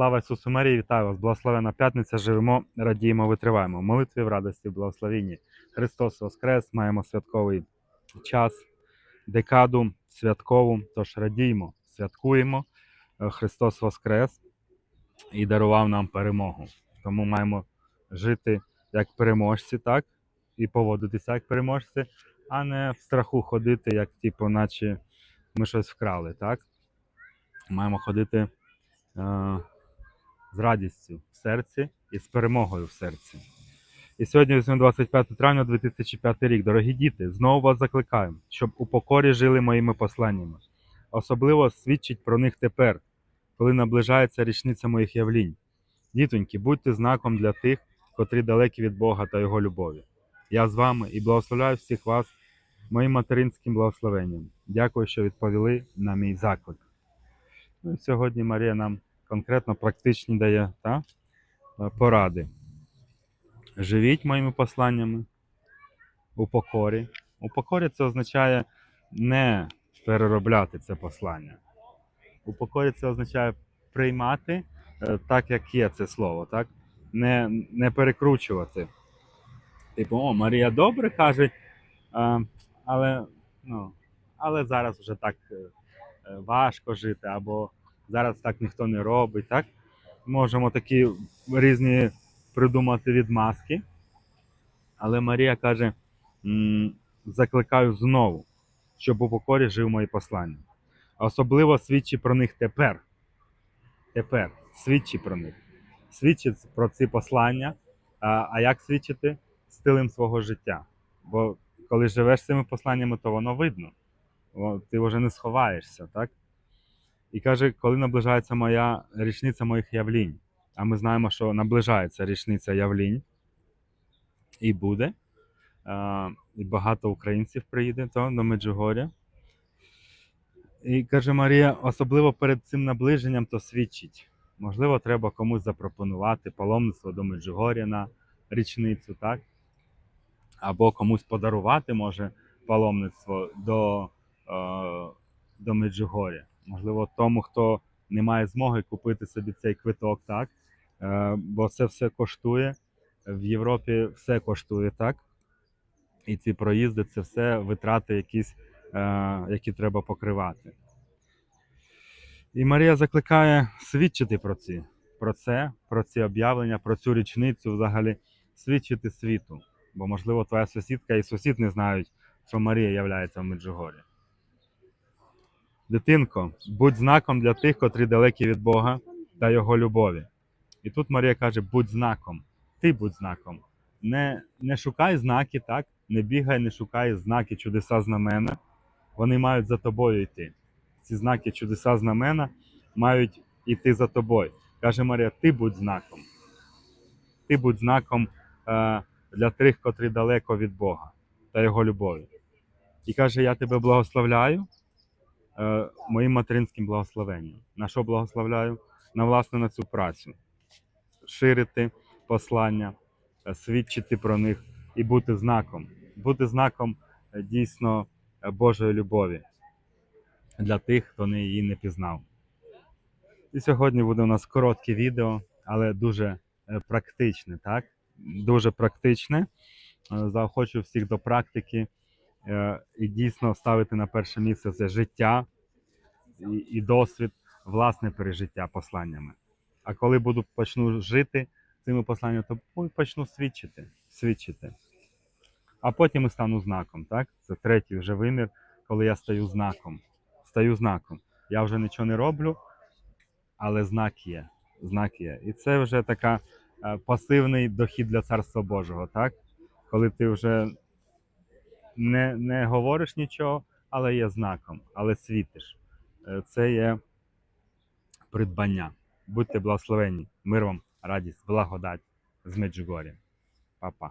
Слава Ісусу Марії, вітаю вас! Благословена п'ятниця, живемо, радіємо, витриваємо. Молитві в радості, в благословенні. Христос Воскрес, маємо святковий час, декаду святкову. Тож радіємо, святкуємо. Е, Христос Воскрес і дарував нам перемогу. Тому маємо жити як переможці, так? І поводитися як переможці, а не в страху ходити, як типу, наче ми щось вкрали, так? Маємо ходити е, з радістю в серці і з перемогою в серці. І сьогодні, візьмемо 25 травня 2005 рік. Дорогі діти, знову вас закликаю, щоб у покорі жили моїми посланнями. Особливо свідчить про них тепер, коли наближається річниця моїх явлінь. Дітоньки, будьте знаком для тих, котрі далекі від Бога та Його любові. Я з вами і благословляю всіх вас моїм материнським благословенням. Дякую, що відповіли на мій заклик. Ну, сьогодні Марія нам конкретно практичні дає та, е, поради. Живіть моїми посланнями у покорі. У покорі це означає не переробляти це послання. У покорі це означає приймати е, так, як є це слово, так? Не, не перекручувати. Типу, о, Марія добре каже, але, ну, але зараз вже так е, важко жити, або зараз так ніхто не робить. Так? Можемо такі різні придумати відмазки. Але Марія каже: закликаю знову, щоб у покорі жив мої послання. Особливо свідчить про них тепер. Тепер свідчить про них. Свідчить про ці послання. А як свідчити? Стилем свого життя. Бо коли живеш цими посланнями, то воно видно. Ти вже не сховаєшся, так? І каже, коли наближається моя річниця моїх явлінь. А ми знаємо, що наближається річниця явлінь і буде. І багато українців приїде то, до Меджугоря. І каже Марія, особливо перед цим наближенням то свідчить. Можливо, треба комусь запропонувати паломництво до Меджугоря на річницю, так? Або комусь подарувати може паломництво до, до Меджугоря. Можливо, тому, хто не має змоги купити собі цей квиток, так? Е, бо це все коштує. В Європі все коштує, так? І ці проїзди це все витрати, якісь, е, які треба покривати. І Марія закликає свідчити про ці, про це, про ці об'явлення, про цю річницю взагалі, свідчити світу. Бо, можливо, твоя сусідка і сусід не знають, що Марія являється в Меджугорі. Дитинко, будь знаком для тих, котрі далекі від Бога та Його любові. І тут Марія каже: будь знаком, ти будь знаком. Не, не шукай знаки, так? Не бігай, не шукай знаки, чудеса, знамена. Вони мають за тобою йти. Ці знаки, чудеса, знамена мають йти за тобою. Каже Марія, ти будь знаком. Ти будь знаком е, для тих, котрі далеко від Бога та Його любові. І каже: Я тебе благословляю моїм материнським благословенням. На що благословляю? На власне на цю працю. Ширити послання, е, свідчити про них і бути знаком. Бути знаком е, дійсно е, Божої любові для тих, хто не її не пізнав. І сьогодні буде у нас коротке відео, але дуже е, практичне, так? Дуже практичне. Е, Заохочу всіх до практики е, і дійсно ставити на перше місце це життя і, і досвід, власне пережиття посланнями. А коли буду почну жити цими посланнями, то почну свідчити, свідчити. А потім і стану знаком. Так? Це третій вже вимір, коли я стаю знаком. Стаю знаком. Я вже нічого не роблю, але знак є. Знак є. І це вже така е, пасивний дохід для Царства Божого, так? Коли ти вже не, не говориш нічого, але є знаком, але світиш. Е, Це є придбання. Будьте благословенні. Мир вам, радість, благодать з Меджугорі. Па-па.